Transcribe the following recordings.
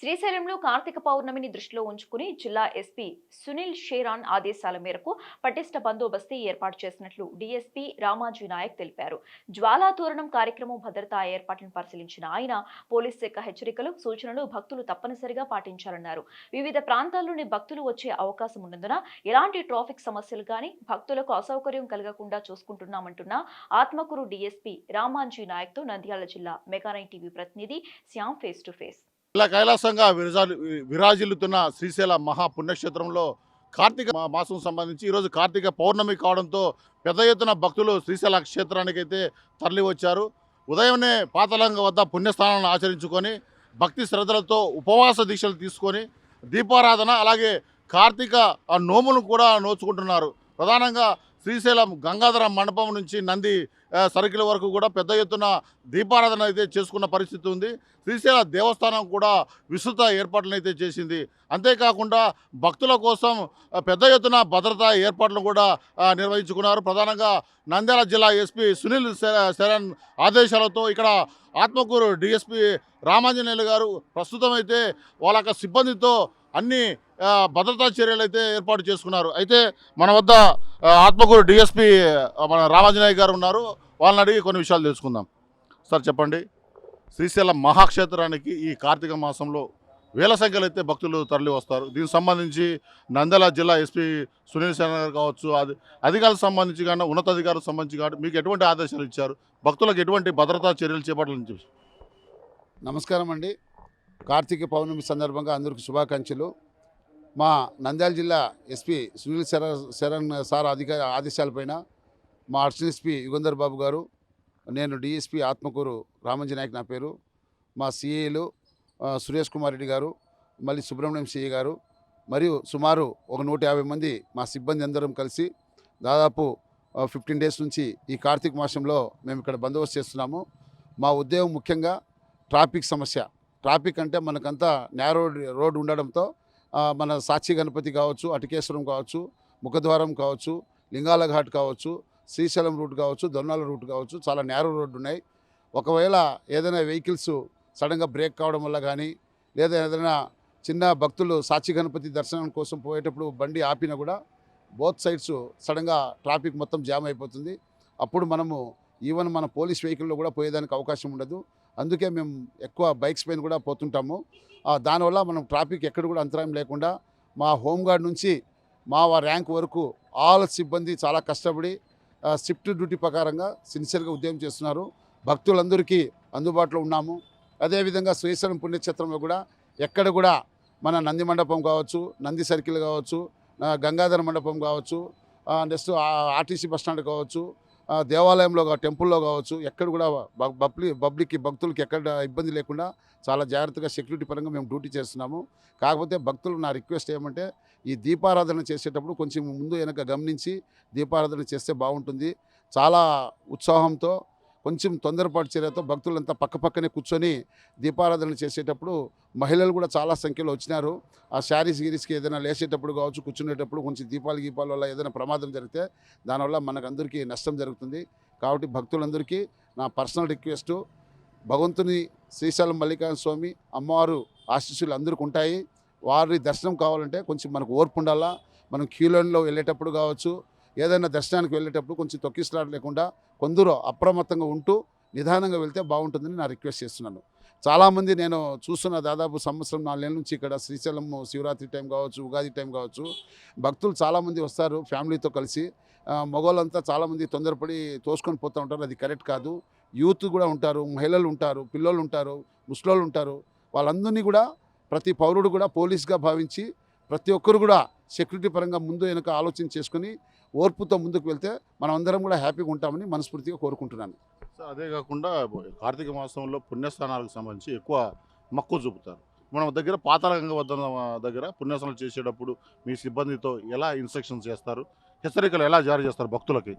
శ్రీశైలంలో కార్తీక పౌర్ణమిని దృష్టిలో ఉంచుకుని జిల్లా ఎస్పీ సునీల్ షేరాన్ ఆదేశాల మేరకు పటిష్ట బందోబస్తీ ఏర్పాటు చేసినట్లు డీఎస్పీ రామాజీ నాయక్ తెలిపారు. జ్వాలా తోరణం కార్యక్రమం భద్రతా ఏర్పాట్లను పరిశీలించిన ఆయన పోలీస్ శాఖ హెచ్చరికలు సూచనలు భక్తులు తప్పనిసరిగా పాటించాలన్నారు. వివిధ ప్రాంతాల్లోని భక్తులు వచ్చే అవకాశం ఉన్నందున ఎలాంటి ట్రాఫిక్ సమస్యలు కానీ భక్తులకు అసౌకర్యం కలగకుండా చూసుకుంటున్నామంటున్న ఆత్మకూరు డీఎస్పీ రామాజీ నాయక్తో నంద్యాల జిల్లా మెగానై టీవీ ప్రతినిధి శ్యామ్ ఫేస్ టు ఫేస్ ఇలా కైలాసంగా విరాజు విరాజిల్లుతున్న శ్రీశైల మహా పుణ్యక్షేత్రంలో కార్తీక మాసం సంబంధించి ఈరోజు కార్తీక పౌర్ణమి కావడంతో పెద్ద ఎత్తున భక్తులు శ్రీశైల క్షేత్రానికి అయితే తరలి ఉదయమే పాతలంగ వద్ద పుణ్యస్థానాలను ఆచరించుకొని భక్తి శ్రద్ధలతో ఉపవాస దీక్షలు తీసుకొని దీపారాధన అలాగే కార్తీక ఆ నోములు కూడా నోచుకుంటున్నారు. ప్రధానంగా శ్రీశైలం గంగాధర మండపం నుంచి నంది సర్కిల్ వరకు కూడా పెద్ద ఎత్తున దీపారాధన అయితే చేసుకున్న పరిస్థితి ఉంది. శ్రీశైల దేవస్థానం కూడా విస్తృత ఏర్పాట్లను అయితే చేసింది. అంతేకాకుండా భక్తుల కోసం పెద్ద ఎత్తున భద్రతా ఏర్పాట్లను కూడా నిర్వహించుకున్నారు. ప్రధానంగా నంద్యాల జిల్లా ఎస్పీ సునీల్ శరణ్ ఆదేశాలతో ఇక్కడ ఆత్మకూరు డిఎస్పీ రామాంజనేయులు గారు ప్రస్తుతం అయితే వాళ్ళ సిబ్బందితో అన్ని భద్రతా చర్యలు అయితే ఏర్పాటు చేసుకున్నారు. అయితే మన వద్ద ఆత్మకూరు డిఎస్పి మన రామాంజనేయ గారు ఉన్నారు. వాళ్ళని అడిగి కొన్ని విషయాలు తెలుసుకుందాం. సార్ చెప్పండి. శ్రీశైలం మహాక్షేత్రానికి ఈ కార్తీక మాసంలో వేల సంఖ్యలో అయితే భక్తులు తరలి వస్తారు. దీనికి సంబంధించి నంద్యాల జిల్లా ఎస్పీ సునీల్ సేన గారు కావచ్చు అది అధికారులకు సంబంధించి కానీ ఉన్నతాధికారులకు సంబంధించి కానీ మీకు ఎటువంటి ఆదేశాలు ఇచ్చారు? భక్తులకు ఎటువంటి భద్రతా చర్యలు చేపట్టాలని చెప్పి. నమస్కారం అండి. కార్తీక పౌర్ణమి సందర్భంగా అందరికీ శుభాకాంక్షలు. మా నంద్యాల జిల్లా ఎస్పీ సునీల్ శర శరణ్ సార్ అధికార ఆదేశాలపైన మా అర్చన ఎస్పీ యుగంధర్ బాబు గారు నేను డిఎస్పీ ఆత్మకూరు రామంజీ నాయక్ నా పేరు మా సిఏలు సురేష్ కుమార్ రెడ్డి గారు మళ్ళీ సుబ్రహ్మణ్యం సిఏ గారు మరియు సుమారు ఒక నూట యాభై మంది మా సిబ్బంది అందరం కలిసి దాదాపు ఫిఫ్టీన్ డేస్ నుంచి ఈ కార్తీక మాసంలో మేము ఇక్కడ బందోబస్తు చేస్తున్నాము. మా ఉద్యోగం ముఖ్యంగా ట్రాఫిక్ సమస్య. ట్రాఫిక్ అంటే మనకంతా నేరో రోడ్ ఉండడంతో మన సాక్షి గణపతి కావచ్చు అటికేశ్వరం కావచ్చు ముఖద్వారం కావచ్చు లింగాల ఘాట్ కావచ్చు శ్రీశైలం రూట్ కావచ్చు దొన్నాల రూట్ కావచ్చు చాలా నేరో రోడ్డు ఉన్నాయి ఒకవేళ ఏదైనా వెహికల్స్ సడన్గా బ్రేక్ కావడం వల్ల కానీ లేదా ఏదైనా చిన్న భక్తులు సాక్షి గణపతి దర్శనం కోసం పోయేటప్పుడు బండి ఆపినా కూడా బోత్ సైడ్స్ సడన్గా ట్రాఫిక్ మొత్తం జామ్ అయిపోతుంది. అప్పుడు మనము ఈవెన్ మన పోలీస్ వెహికల్లో కూడా పోయేదానికి అవకాశం ఉండదు. అందుకే మేము ఎక్కువ బైక్స్ పైన కూడా పోతుంటాము. దానివల్ల మనం ట్రాఫిక్ ఎక్కడ కూడా అంతరాయం లేకుండా మా హోంగార్డ్ నుంచి మా ర్యాంక్ వరకు ఆల్ సిబ్బంది చాలా కష్టపడి షిఫ్ట్ డ్యూటీ ప్రకారంగా సిన్సియర్గా ఉద్యోగం చేస్తున్నారు. భక్తులందరికీ అందుబాటులో ఉన్నాము. అదేవిధంగా శ్రీశైలం పుణ్యక్షేత్రంలో కూడా ఎక్కడ కూడా మన నంది మండపం కావచ్చు నంది సర్కిల్ కావచ్చు గంగాధర మండపం కావచ్చు నెక్స్ట్ ఆర్టీసీ బస్ స్టాండ్ కావచ్చు దేవాలయంలో టెంపుల్లో కావచ్చు ఎక్కడ కూడా బబ్లి పబ్లిక్ పబ్లిక్కి భక్తులకి ఎక్కడ ఇబ్బంది లేకుండా చాలా జాగ్రత్తగా సెక్యూరిటీ పరంగా మేము డ్యూటీ చేస్తున్నాము. కాకపోతే భక్తులు నా రిక్వెస్ట్ ఏమంటే ఈ దీపారాధన చేసేటప్పుడు కొంచెం ముందు వెనక గమనించి దీపారాధన చేస్తే బాగుంటుంది. చాలా ఉత్సాహంతో కొంచెం తొందరపాటు చర్యతో భక్తులంతా పక్క పక్కనే కూర్చొని దీపారాధన చేసేటప్పుడు మహిళలు కూడా చాలా సంఖ్యలో వచ్చినారు. ఆ శారీస్ గిరీస్కి ఏదైనా లేచేటప్పుడు కావచ్చు కూర్చునేటప్పుడు కొంచెం దీపాలు గీపాల వల్ల ఏదైనా ప్రమాదం జరిగితే దానివల్ల మనకందరికీ నష్టం జరుగుతుంది. కాబట్టి భక్తులందరికీ నా పర్సనల్ రిక్వెస్టు భగవంతుని శ్రీశైలం మల్లికార్జున స్వామి అమ్మవారు ఆశీస్సులు అందరికీ ఉంటాయి. వారి దర్శనం కావాలంటే కొంచెం మనకు ఓర్పు ఉండాలా? మనం క్యూలైన్లో వెళ్ళేటప్పుడు కావచ్చు ఏదైనా దర్శనానికి వెళ్ళేటప్పుడు కొంచెం తొక్కిసలాట లేకుండా కొందరు అప్రమత్తంగా ఉంటూ నిదానంగా వెళ్తే బాగుంటుందని నా రిక్వెస్ట్ చేస్తున్నాను. చాలామంది నేను చూస్తున్న దాదాపు సంవత్సరం నాలుగేళ్ళ నుంచి ఇక్కడ శ్రీశైలం శివరాత్రి టైం కావచ్చు ఉగాది టైం కావచ్చు భక్తులు చాలామంది వస్తారు ఫ్యామిలీతో కలిసి. మగవాళ్ళంతా చాలామంది తొందరపడి తోసుకొని పోతూ ఉంటారు. అది కరెక్ట్ కాదు. యూత్ కూడా ఉంటారు మహిళలు ఉంటారు పిల్లలు ఉంటారు ముసలోళ్ళు ఉంటారు. వాళ్ళందరినీ కూడా ప్రతి పౌరుడు కూడా పోలీస్గా భావించి ప్రతి ఒక్కరు కూడా సెక్యూరిటీ పరంగా ముందు వెనక ఆలోచన చేసుకుని ఓర్పుతో ముందుకు వెళ్తే మనం అందరం కూడా హ్యాపీగా ఉంటామని మనస్ఫూర్తిగా కోరుకుంటున్నాను. అదే కాకుండా కార్తీక మాసంలో పుణ్యస్థానాలకు సంబంధించి ఎక్కువ మక్కువ చూపుతారు. మన దగ్గర పాతాళగంగ వద్ద దగ్గర పుణ్యస్నానాలు చేసేటప్పుడు మీ సిబ్బందితో ఎలా ఇన్స్ట్రక్షన్స్ చేస్తారు? హెచ్చరికలు ఎలా జారీ చేస్తారు భక్తులకి?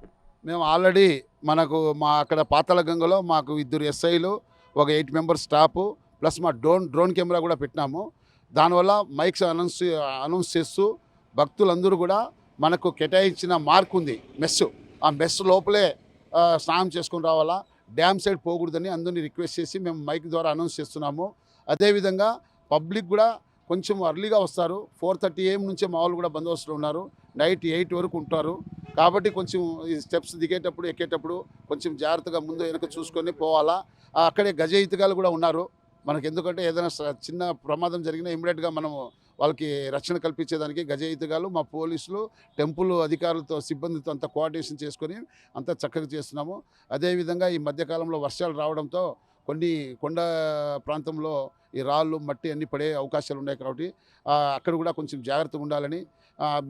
మేము ఆల్రెడీ మనకు మా అక్కడ పాతాళ గంగలో మాకు ఇద్దరు ఎస్ఐలు ఒక ఎయిట్ మెంబర్స్ స్టాఫ్ ప్లస్ మా డ్రోన్ డ్రోన్ కెమెరా కూడా పెట్టినాము. దానివల్ల మైక్స్ అనౌన్స్ అనౌన్స్ చేస్తూ భక్తులందరూ కూడా మనకు కేటాయించిన మార్క్ ఉంది మెస్. ఆ మెస్ లోపలే స్నానం చేసుకుని రావాలా? డ్యామ్ సైడ్ పోకూడదని అందరినీ రిక్వెస్ట్ చేసి మేము మైక్ ద్వారా అనౌన్స్ చేస్తున్నాము. అదేవిధంగా పబ్లిక్ కూడా కొంచెం అర్లీగా వస్తారు. ఫోర్ థర్టీ ఏఎం నుంచే మా వాళ్ళు కూడా బందోబస్తులో ఉన్నారు. నైట్ ఎయిట్ వరకు ఉంటారు. కాబట్టి కొంచెం ఈ స్టెప్స్ దిగేటప్పుడు ఎక్కేటప్పుడు కొంచెం జాగ్రత్తగా ముందు వెనక చూసుకొని పోవాలా? అక్కడే గజ ఈతగాలు కూడా ఉన్నారు. మనకు ఎందుకంటే ఏదైనా చిన్న ప్రమాదం జరిగినా ఇమ్మీడియట్గా మనము వాళ్ళకి రక్షణ కల్పించేదానికి గజయితగాలు మా పోలీసులు టెంపుల్ అధికారులతో సిబ్బందితో అంతా కోఆర్డినేషన్ చేసుకొని అంతా చక్కగా చేస్తున్నాము. అదేవిధంగా ఈ మధ్యకాలంలో వర్షాలు రావడంతో కొన్ని కొండ ప్రాంతంలో ఈ రాళ్ళు మట్టి అన్నీ పడే అవకాశాలు ఉన్నాయి కాబట్టి అక్కడ కూడా కొంచెం జాగ్రత్తగా ఉండాలని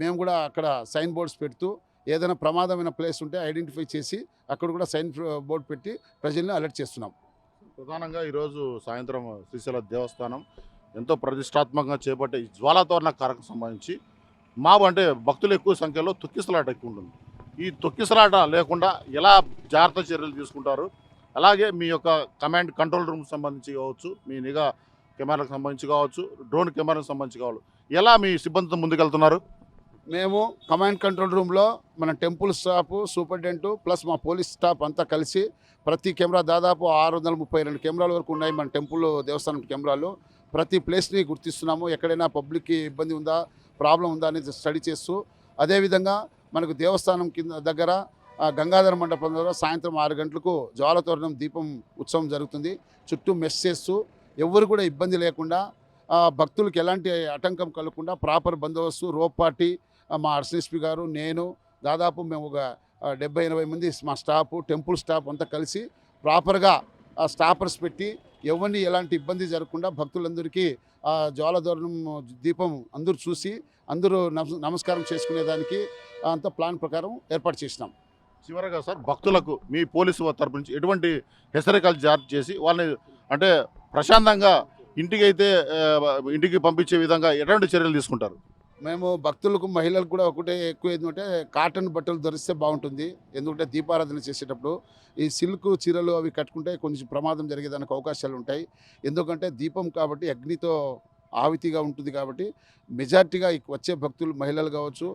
మేము కూడా అక్కడ సైన్ బోర్డ్స్ పెడుతూ ఏదైనా ప్రమాదమైన ప్లేస్ ఉంటే ఐడెంటిఫై చేసి అక్కడ కూడా సైన్ బోర్డు పెట్టి ప్రజల్ని అలర్ట్ చేస్తున్నాం. ప్రధానంగా ఈరోజు సాయంత్రం శ్రీశైల దేవస్థానం ఎంతో ప్రతిష్టాత్మకంగా చేపట్టే ఈ జ్వాలాతోరణ కార్యక్రమం సంబంధించి మావు అంటే భక్తులు ఎక్కువ సంఖ్యలో తొక్కిసలాట ఎక్కువ ఉంటుంది. ఈ తొక్కిసలాట లేకుండా ఎలా జాగ్రత్త చర్యలు తీసుకుంటారు? అలాగే మీ యొక్క కమాండ్ కంట్రోల్ రూమ్ సంబంధించి కావచ్చు మీ నిఘా కెమెరాలకు సంబంధించి కావచ్చు డ్రోన్ కెమెరాకు సంబంధించి కావచ్చు ఎలా మీ సిబ్బందితో ముందుకెళ్తున్నారు? మేము కమాండ్ కంట్రోల్ రూమ్లో మన టెంపుల్ స్టాఫ్ సూపరింటెండెంట్ ప్లస్ మా పోలీస్ స్టాఫ్ అంతా కలిసి ప్రతి కెమెరా దాదాపు ఆరు వందల ముప్పై రెండు కెమెరాల వరకు ఉన్నాయి మన టెంపుల్ దేవస్థానం కెమెరాలు. ప్రతి ప్లేస్ని గుర్తిస్తున్నాము. ఎక్కడైనా పబ్లిక్కి ఇబ్బంది ఉందా ప్రాబ్లం ఉందా అనేది స్టడీ చేస్తూ అదేవిధంగా మనకు దేవస్థానం కింద దగ్గర గంగాధర మండపం దగ్గర సాయంత్రం ఆరు గంటలకు జ్వాలతోరణం దీపం ఉత్సవం జరుగుతుంది. చుట్టూ మెస్ చేస్తూ ఎవరు కూడా ఇబ్బంది లేకుండా భక్తులకు ఎలాంటి ఆటంకం కలగకుండా ప్రాపర్ బందోబస్తు రోప్ పార్టీ మా అర్సీఎస్పీ గారు నేను దాదాపు మేము ఒక డెబ్బై ఎనభై మంది మా స్టాఫ్ టెంపుల్ స్టాఫ్ అంతా కలిసి ప్రాపర్గా స్టాపర్స్ పెట్టి ఎవరిని ఎలాంటి ఇబ్బంది జరగకుండా భక్తులందరికీ ఆ దీపం అందరూ చూసి అందరూ నమస్- నమస్కారం చేసుకునేదానికి అంత ప్లాన్ ప్రకారం ఏర్పాటు చేసినాం. చివరగా సార్ భక్తులకు మీ పోలీసు తరపు నుంచి ఎటువంటి హెచ్చరికలు జారీ చేసి వాళ్ళని అంటే ప్రశాంతంగా ఇంటికి అయితే ఇంటికి పంపించే విధంగా ఎటువంటి చర్యలు తీసుకుంటారు? మేము భక్తులకు మహిళలకు కూడా ఒకటే ఎక్కువ ఏంటంటే కాటన్ బట్టలు ధరిస్తే బాగుంటుంది. ఎందుకంటే దీపారాధన చేసేటప్పుడు ఈ సిల్క్ చీరలు అవి కట్టుకుంటే కొంచెం ప్రమాదం జరిగేదానికి అవకాశాలు ఉంటాయి. ఎందుకంటే దీపం కాబట్టి అగ్నితో ఆవితిగా ఉంటుంది కాబట్టి మెజార్టీగా వచ్చే భక్తులు మహిళలు కావచ్చు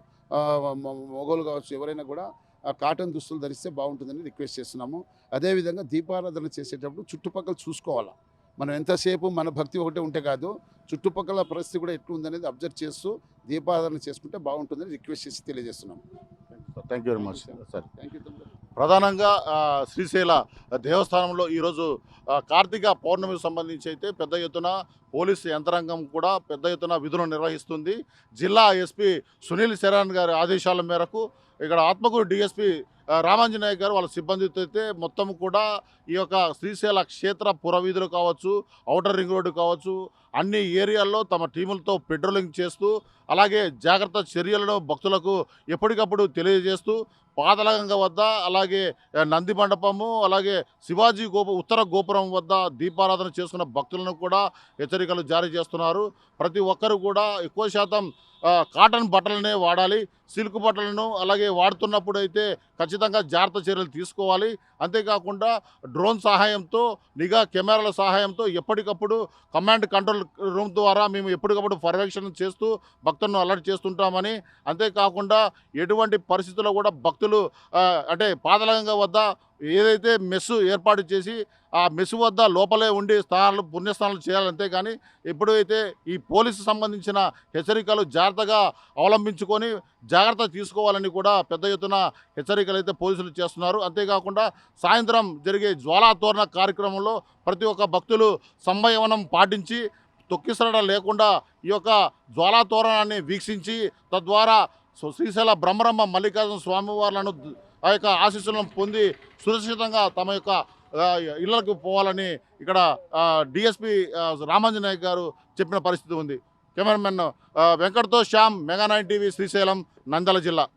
మొగోలు కావచ్చు ఎవరైనా కూడా కాటన్ దుస్తులు ధరిస్తే బాగుంటుందని రిక్వెస్ట్ చేస్తున్నాము. అదేవిధంగా దీపారాధన చేసేటప్పుడు చుట్టుపక్కల చూసుకోవాలా. మనం ఎంతసేపు మన భక్తి ఒకటే ఉంటే కాదు చుట్టుపక్కల పరిస్థితి కూడా ఎట్లా ఉందనేది అబ్జర్వ్ చేస్తూ దీపారాధన చేసుకుంటే బాగుంటుందని రిక్వెస్ట్ చేసి తెలియజేస్తున్నాం. Thank you very much sir thank you ప్రధానంగా శ్రీశైల దేవస్థానంలో ఈరోజు కార్తీక పౌర్ణమికి సంబంధించి అయితే పెద్ద ఎత్తున పోలీసు యంత్రాంగం కూడా పెద్ద ఎత్తున విధులు నిర్వహిస్తుంది. జిల్లా ఎస్పీ సునీల్ శరణ్ గారి ఆదేశాల మేరకు ఇక్కడ ఆత్మకూరు డిఎస్పీ రామాంజనేయ గారు వాళ్ళ సిబ్బందితో అయితే మొత్తం కూడా ఈ యొక్క శ్రీశైల క్షేత్ర పురవీధులు కావచ్చు ఔటర్ రింగ్ రోడ్డు కావచ్చు అన్ని ఏరియాల్లో తమ టీములతో పెట్రోలింగ్ చేస్తూ అలాగే జాగ్రత్త చర్యలను భక్తులకు ఎప్పటికప్పుడు తెలియజేస్తూ పాతలగంగ వద్ద అలాగే నంది మండపము అలాగే శివాజీ గోపు ఉత్తర గోపురం వద్ద దీపారాధన చేసుకున్న భక్తులను కూడా హెచ్చరికలు జారీ చేస్తున్నారు. ప్రతి ఒక్కరు కూడా ఎక్కువ శాతం కాటన్ బట్టలనే వాడాలి. సిల్క్ బట్టలను అలాగే వాడుతున్నప్పుడు అయితే ఖచ్చితంగా జాగ్రత్త చర్యలు తీసుకోవాలి. అంతేకాకుండా డ్రోన్ సహాయంతో నిఘా కెమెరాల సహాయంతో ఎప్పటికప్పుడు కమాండ్ కంట్రోల్ రూమ్ ద్వారా మేము ఎప్పటికప్పుడు పర్యవేక్షణ చేస్తూ భక్తులను అలర్ట్ చేస్తుంటామని అంతేకాకుండా ఎటువంటి పరిస్థితుల్లో కూడా భక్తులు భక్తులు అంటే పాదలంగ వద్ద ఏదైతే మెస్సు ఏర్పాటు చేసి ఆ మెస్సు వద్ద లోపలే ఉండి స్థానాలు పుణ్యస్థానాలు చేయాలంతే కానీ ఎప్పుడైతే ఈ పోలీసు సంబంధించిన హెచ్చరికలు జాగ్రత్తగా అవలంబించుకొని జాగ్రత్త తీసుకోవాలని కూడా పెద్ద ఎత్తున హెచ్చరికలు అయితే పోలీసులు చేస్తున్నారు. అంతేకాకుండా సాయంత్రం జరిగే జ్వాలాతోరణ కార్యక్రమంలో ప్రతి ఒక్క భక్తులు సంయమనం పాటించి తొక్కిసరడ లేకుండా ఈ యొక్క జ్వాలాతోరణాన్ని వీక్షించి తద్వారా శ్రీశైల బ్రహ్మరమ్మ మల్లికార్జున స్వామివార్లను ఆ యొక్క ఆశీస్సులను పొంది సురక్షితంగా తమ యొక్క ఇళ్ళకు పోవాలని ఇక్కడ డిఎస్పి రామాంజనాయక్ గారు చెప్పిన పరిస్థితి ఉంది. Cameraman వెంకట్తో Shyam mega nine TV Srisailam Nandyal జిల్లా.